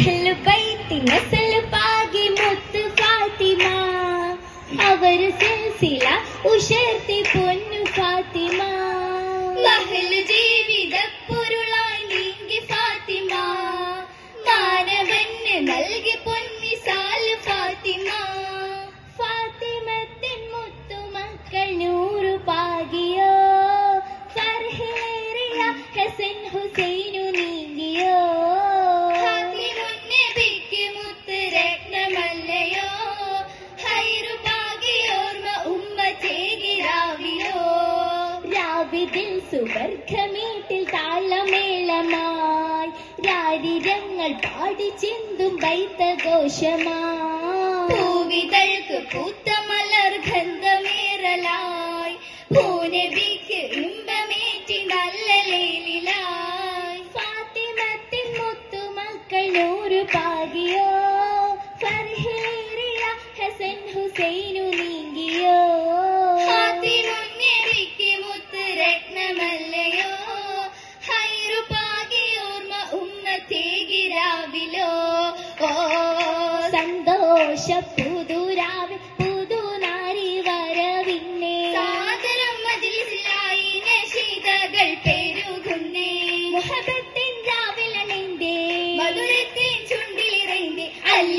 അഹ്ലു നസൽ പാകി മുത്ത് ഫാത്തിമ. അവർ സിൽസില ഉഷർത്തി പൊന്നു ഫാത്തിമ. മഹൽ ജീവിത പൊരുളായി നീങ്ങി ഫാത്തിമ. മാനവന് നൽകി「不び出ゆくポッ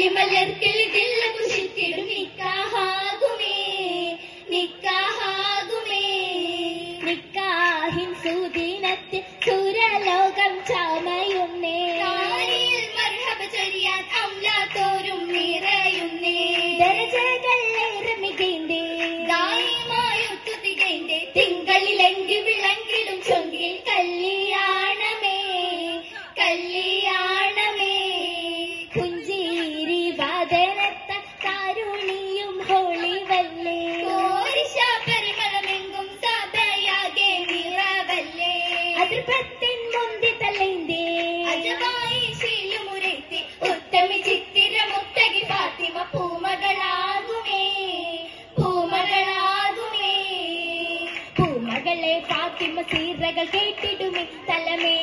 வள்ளி மலர் கிளிதில் പൂമകളെ പാത്തിമ സീരകൾ കേട്ടിടുമേ തലമേ.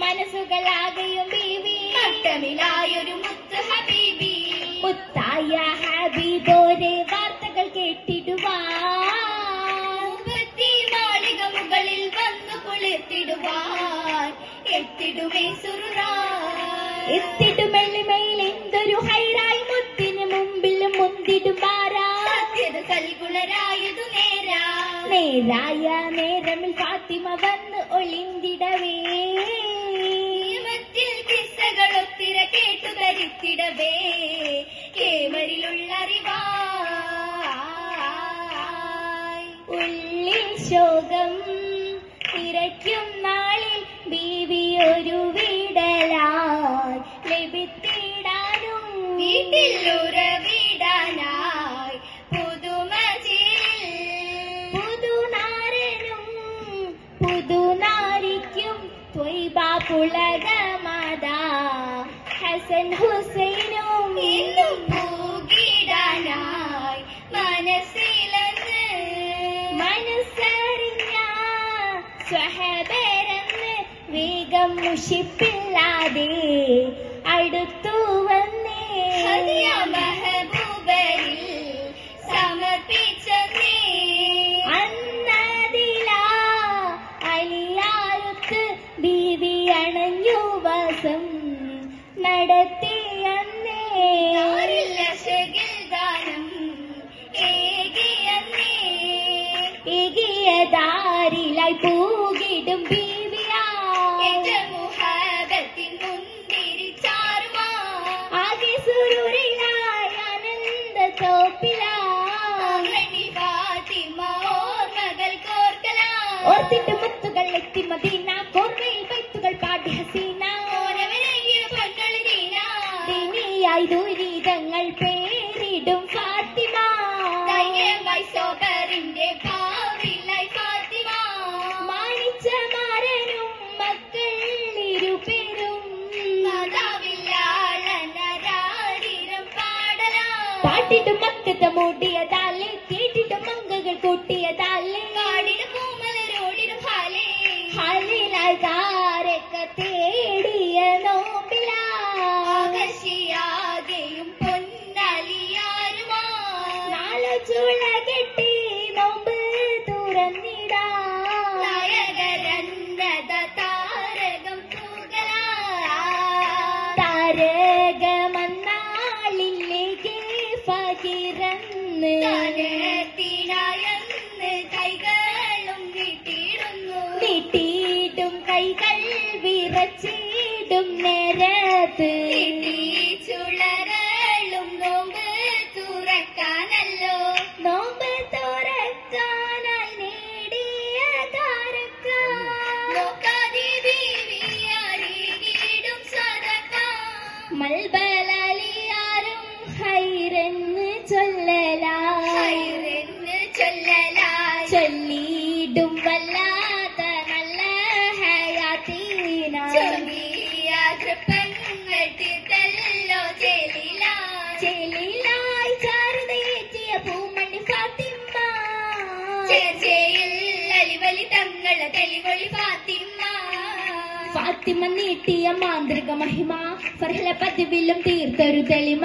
മനസ്സുകളാകെയും ബീവി. കട്ടമിലായൊരു നേരായതു നേരാ. നേരായ നേരമിൽ ഫാത്തിമ വന്ന് ഒളിന്തിടവേ. മത്തിൽ കിസ്സകളൊത്തിര കേട്ടു ധരിത്തിടവേ കേവരിലുള്ള ഉള്ളിൽ ശോകം തിരയ്ക്കും പുളകമതാ. ഹസൻ ഹുസൈനും ഇന്നും വേഗം മുഷിപ്പില്ലാതെ അടുത്തു ഇകിയ ദാരിലായി പൂകിടും ബീവിയാ. മുഹാബത്തിൻ മുന്തിരി ചാറുമാ അതിസുരൂരിലായ ആനന്ദ തോപ്പിലാ. ഓർത്തിട്ട് മുത്തുകൾ എത്തി മദീന കേട്ടിട്ട് മക്കത്തെ മൂടിയതാൽ കേട്ടിട്ട് മങ്കകൾ കൂട്ടിയതാൽ ഫാത്തിമ്മ. ഫാത്തിമ്മ. ഫാത്തിമ നീട്ടിയ മാന്ത്രിക മഹിമ ഫർഹല പതിവിലും തീർത്തൊരു തെളിമ.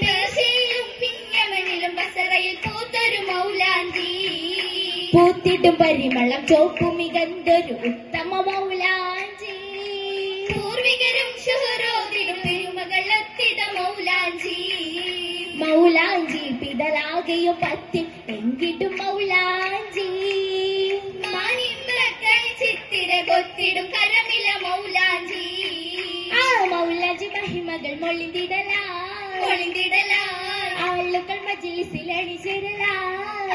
പേർഷ്യയിലും പിന്നമണിലും ബസറയിൽ പൂത്തൊരു മൗലാഞ്ചി പൂത്തിട്ടും പരിമളം ചോപ്പുമികന്തൊരു ഉത്തമ മൗലാഞ്ചി പൂർവികരും ശുഹരോദിലും പെരുമകൾ ഒത്തിത മൗലാഞ്ചി മൗലാഞ്ചി പിതലാകെയും പത്തി എങ്കിടും മൗലാഞ്ചി മാനിമ്രക്കൾ ചിത്തിര കൊത്തിടും കരമില മൗലാഞ്ചി മൗലാഞ്ചി മഹിമകൾ മൊളിന്തിടലാ ഒളിന്തിടലായി ആളുകൾ മജിലിസിൽ അണിചേരലാ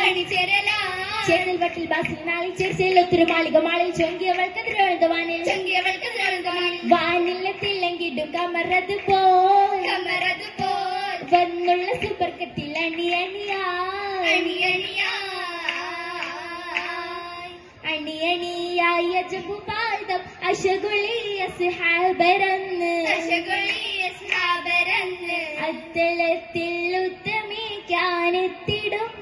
അണിചേരലായി. ചേതൽ വട്ടിൽ ബാസിൽ നാളിൽ ചേർച്ചയിൽ ഒത്തിരി മാളിക മാളിൽ ചൊങ്കിയവൾക്ക് തിരുവനന്തവാനിൽ ചൊങ്കിയവൾക്ക് വാനിലെത്തില്ലെങ്കിടും കമറത് പോൽ. കമറത് പോൽ. വന്നുള്ള സൂപ്പർ കെട്ടിൽ അണി അണിയാ അണിയണിയായി അണി അണിയായ. ദശകുളി ഉത്തമിക്കാനെത്തിടും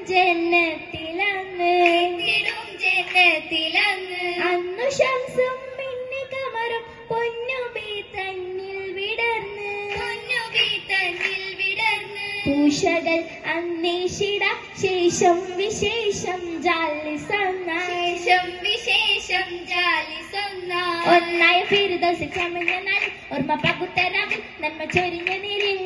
ജന്നത്തിലങ്ങ് എത്തിടും ജന്നത്തിലങ്ങ് അന്നു ശംസും പിന്നെ കമറും പൊന്നുബി തന്നിൽ വിടർന്ന്. പൊന്നുകി തന്നിൽ വിടർന്ന്. പൂഷകൾ അന്വേഷിട ശേഷം വിശേഷം ജാലിസന്നായി ശേഷം വിശേഷം ജാലി സൊന്നായി. ഒന്നായ ചമഞ്ഞ നാളിൽ ഓർമ്മ പകുത്തരാവിൽ നന്മ ചൊരിഞ്ഞ നീരിൽ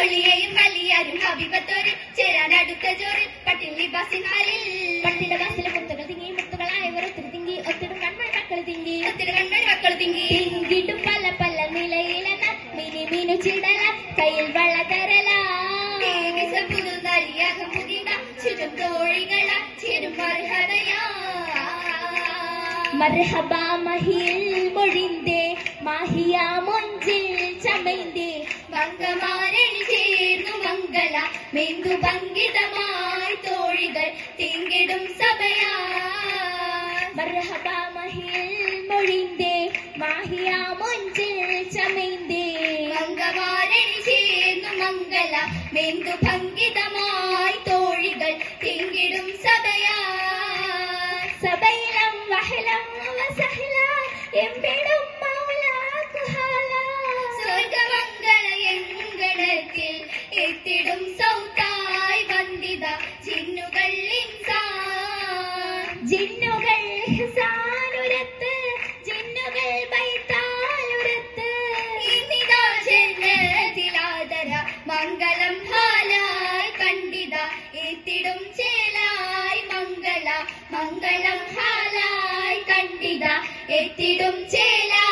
ഒളിയയും വലിയാരും ഹബിബത്തോരിൽ ചേരാൻ അടുത്ത ജോറിൽ പട്ടിണി ലിബാസിനാലിൽ പട്ടിട വാസിലെ മുത്തുകൾ തിങ്ങി മുത്തുകളായവർ ഒത്തിരി തിങ്ങി ഒത്തിരി കൺമണി മക്കൾ തിങ്ങി. ഒത്തിരി കൺമണി മക്കൾ തിങ്ങി. തിങ്കിട്ടും പല പല നിലയിലെന്ന മിനി മിനു ചിടല കയ്യിൽ വള്ള തരല. പുതുനടിയാകം പുതിന ചുറ്റും തോഴികള ചേരും മർഹതയാ മർഹബ മഹിൽ മൊഴിന്തേ മാഹിയ മൊഞ്ചിൽ ചമൈന്തേ. മംഗമാരണി ചേർന്നു മംഗള മെന്തു ഭംഗിതമായി തോഴികൾ തിങ്കിടും സഭയാ. മഹിൽ മൊഴിന്തേ മാഹിയാ മൊഞ്ചിൽ ചമൈന്തേ. മംഗമാരണി ചേർന്നു മംഗള മെന്തു ഭംഗിതമായി എത്തിടും സൗത്തായി വന്ദിത ജിന്നുകൾ ജിന്നുകൾ മംഗളം ഹാലായി എത്തിടും ചേലായി മംഗള മംഗളം ഹാലായി കണ്ടിത. എത്തിടും ചേലായി